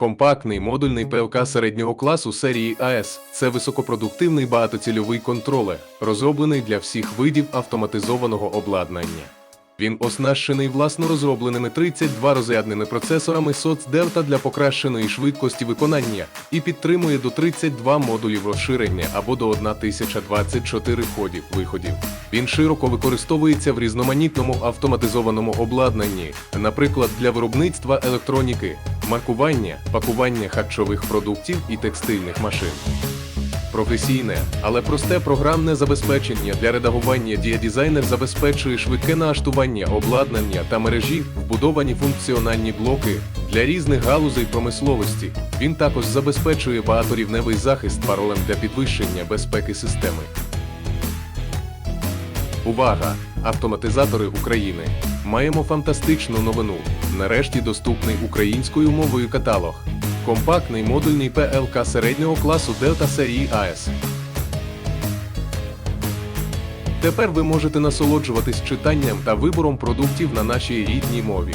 Компактний модульний ПЛК середнього класу серії АЕС це високопродуктивний багатоцільовий контролер, розроблений для всіх видів автоматизованого обладнання. Він оснащений власно розробленими 32 розрядними процесорами Delta для покращеної швидкості виконання і підтримує до 32 модулів розширення або до 1024 ходів виходів. Він широко використовується в різноманітному автоматизованому обладнанні, наприклад, для виробництва електроніки, маркування, пакування харчових продуктів і текстильних машин. Професійне, але просте програмне забезпечення для редагування діадізайнер забезпечує швидке налаштування обладнання та мережі, вбудовані функціональні блоки для різних галузей промисловості. Він також забезпечує багаторівневий захист паролем для підвищення безпеки системи. Увага! Автоматизатори України. Маємо фантастичну новину. Нарешті доступний українською мовою каталог. Компактний модульний ПЛК середнього класу Delta серії AS. Тепер ви можете насолоджуватись читанням та вибором продуктів на нашій рідній мові.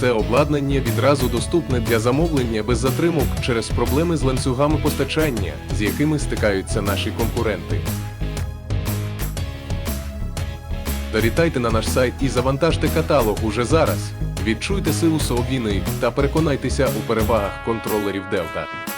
Це обладнання відразу доступне для замовлення без затримок через проблеми з ланцюгами постачання, з якими стикаються наші конкуренти. Завітайте на наш сайт і завантажте каталог уже зараз. Відчуйте силу Сообіни та переконайтеся у перевагах контролерів Delta.